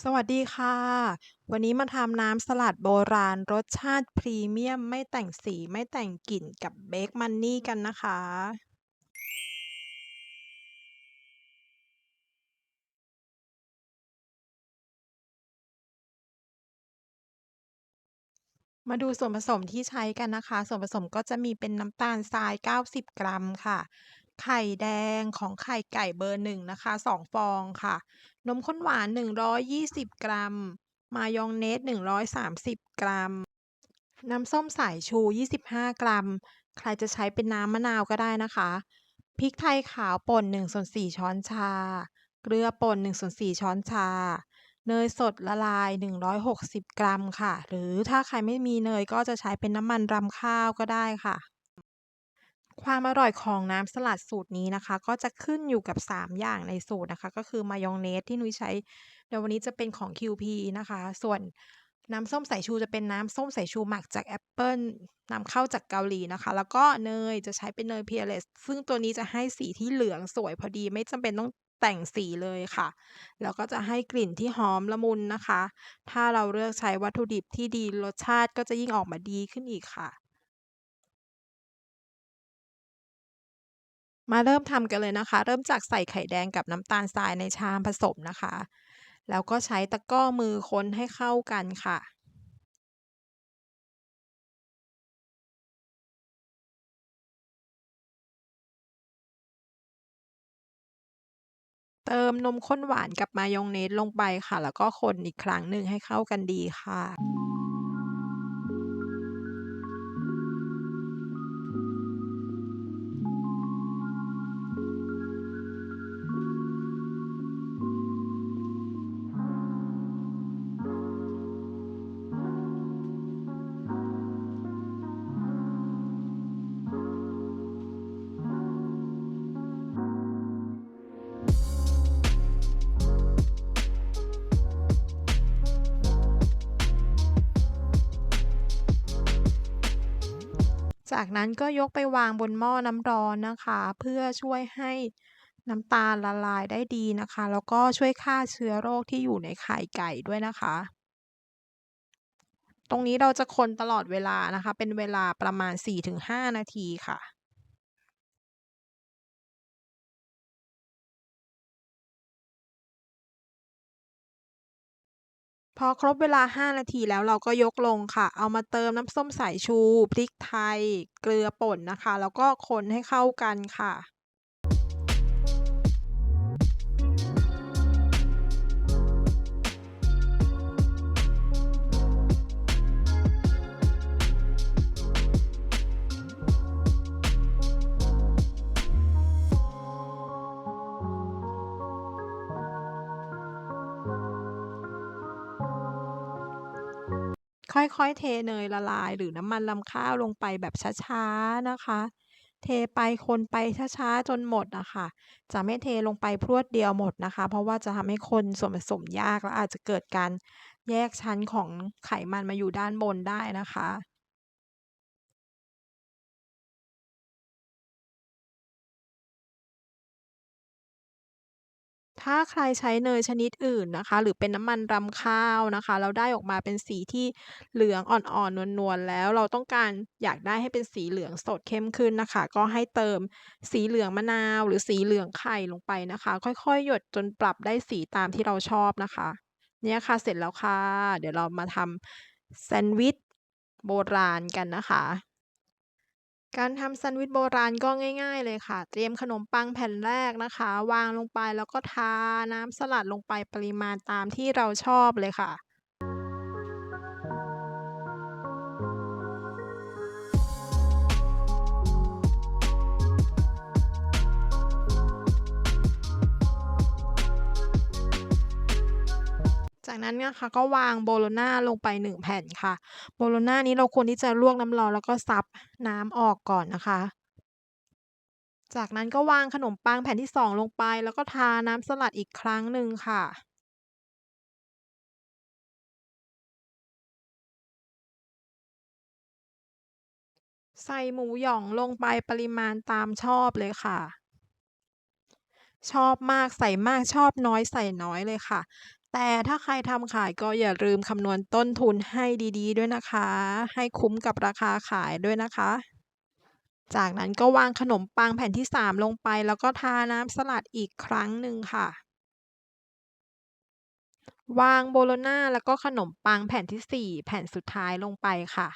สวัสดีค่ะ วันนี้มาทำน้ำสลัดโบราณรสชาติพรีเมียม ไม่แต่งสีไม่แต่งกลิ่นกับเบคมันนี่กันนะคะ มาดูส่วนผสมที่ใช้กันนะคะ ส่วนผสมก็จะมีเป็นน้ำตาลทราย 90 กรัมค่ะ ไข่แดงของไข่ไก่เบอร์หนึ่งนะคะ2ฟองค่ะ นมข้นหวาน 120 กรัม มายองเนส 130 กรัม น้ำส้มสายชู 25 กรัม ใครจะใช้เป็นน้ำมะนาวก็ได้นะคะ พริกไทยขาวป่น1/4ช้อนชา เกลือป่น1/4ช้อนชา เนยสดละลาย 160 กรัมค่ะ หรือถ้าใครไม่มีเนยก็จะใช้เป็นน้ำมันรำข้าวก็ได้ค่ะ ความอร่อยของน้ำสลัดสูตรนี้นะคะ ก็จะขึ้นอยู่กับ 3 อย่างในสูตรนะคะ ก็คือมายองเนสที่นุ้ยใช้ในวันนี้จะเป็นของ QP นะคะ ส่วนน้ำส้มสายชูจะเป็นน้ำส้มสายชูหมักจากแอปเปิลนำเข้าจากเกาหลีนะคะ แล้วก็เนยจะใช้เป็นเนย Peerless ซึ่งตัวนี้จะให้สีที่เหลืองสวยพอดีไม่จำเป็นต้องแต่งสีเลยค่ะ แล้วก็จะให้กลิ่นที่หอมละมุนนะคะ ถ้าเราเลือกใช้วัตถุดิบที่ดีรสชาติก็จะยิ่งออกมาดีขึ้นอีกค่ะ มาเริ่มทำกันเลยนะคะ เริ่มจากใส่ไข่แดงกับน้ำตาลทรายในชามผสมนะคะ แล้วก็ใช้ตะกร้อมือคนให้เข้ากันค่ะ เติมนมข้นหวานกับมายองเนสลงไปค่ะ แล้วก็คนอีกครั้งหนึ่งให้เข้ากันดีค่ะ จากนั้นก็ยกไปวางบนหม้อน้ำร้อนนะคะ เพื่อช่วยให้น้ำตาลละลายได้ดีนะคะ แล้วก็ช่วยฆ่าเชื้อโรคที่อยู่ในไข่ไก่ด้วยนะคะ ตรงนี้เราจะคนตลอดเวลานะคะ เป็นเวลาประมาณ 4-5 นาทีค่ะ อครบเวลา 5 นาทีแล้วเราก็ยกลงค่ะ เอามาเติมน้ำส้มสายชู พริกไทย เกลือป่นนะคะ แล้วก็คนให้เข้ากันค่ะ ค่อย ๆ เทเนยละลาย หรือน้ำมันรำข้าวลงไปแบบช้า ๆ นะคะ เทไปคนไปช้า ๆ จนหมดอะค่ะ จะไม่เทลงไปพรวดเดียวหมดนะคะ เพราะว่าจะทำให้คนส่วนผสมยาก และอาจจะเกิดการแยกชั้นของไขมันมาอยู่ด้านบนได้นะคะ ถ้าใครใช้เนยชนิดอื่นนะคะ หรือเป็นน้ำมันรำข้าวนะคะ แล้วได้ออกมาเป็นสีที่เหลืองอ่อนๆ นวลๆ แล้วเราต้องการอยากได้ให้เป็นสีเหลืองสดเข้มขึ้นนะคะ ก็ให้เติมสีเหลืองมะนาว หรือสีเหลืองไข่ลงไปนะคะ ค่อยๆ หยดจนปรับได้สีตามที่เราชอบนะคะ เนี่ยค่ะเสร็จแล้วค่ะ เดี๋ยวเรามาทำแซนด์วิชโบราณกันนะคะ การทำแซนด์วิชโบราณก็ง่าย ๆ เลยค่ะ เตรียมขนมปังแผ่นแรกนะคะ วางลงไปแล้วก็ทาน้ำสลัดลงไปปริมาณตามที่เราชอบเลยค่ะ จากนั้นนะคะก็วางโบโลญญาลงไป 1 แผ่นค่ะ โบโลญญานี้เราควรที่จะลวกน้ำร้อนแล้วก็ซับน้ำออกก่อนนะคะ จากนั้นก็วางขนมปังแผ่นที่ 2 ลงไป แล้วก็ทาน้ำสลัดอีกครั้งหนึ่งค่ะใส่หมูหยองลงไปปริมาณตามชอบเลยค่ะ ชอบมากใส่มากชอบน้อยใส่น้อยเลยค่ะ แต่ถ้าใครทำขายก็อย่าลืมคำนวณต้นทุนให้ดีๆ ด้วยนะคะ ให้คุ้มกับราคาขายด้วยนะคะ จากนั้นก็วางขนมปังแผ่นที่ 3 ลงไป แล้วก็ทาน้ำสลัดอีกครั้งหนึ่งค่ะ วางโบโลน่าแล้วก็ขนมปังแผ่นที่ 4 แผ่นสุดท้ายลงไปค่ะ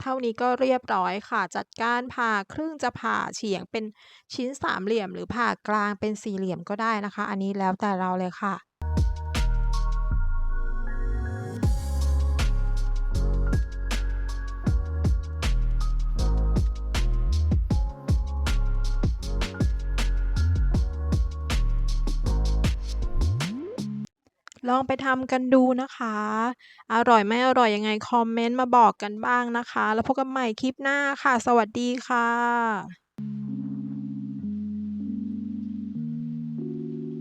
เท่านี้ก็เรียบร้อยค่ะ จัดการผ่าครึ่งจะผ่าเฉียงเป็นชิ้นสามเหลี่ยม หรือผ่ากลางเป็นสี่เหลี่ยมก็ได้นะคะ อันนี้แล้วแต่เราเลยค่ะ ลองไปทำกันดูนะคะ อร่อยไม่อร่อยยังไงคอมเมนต์มาบอกกันบ้างนะคะ แล้วพบกันใหม่คลิปหน้าค่ะ สวัสดีค่ะ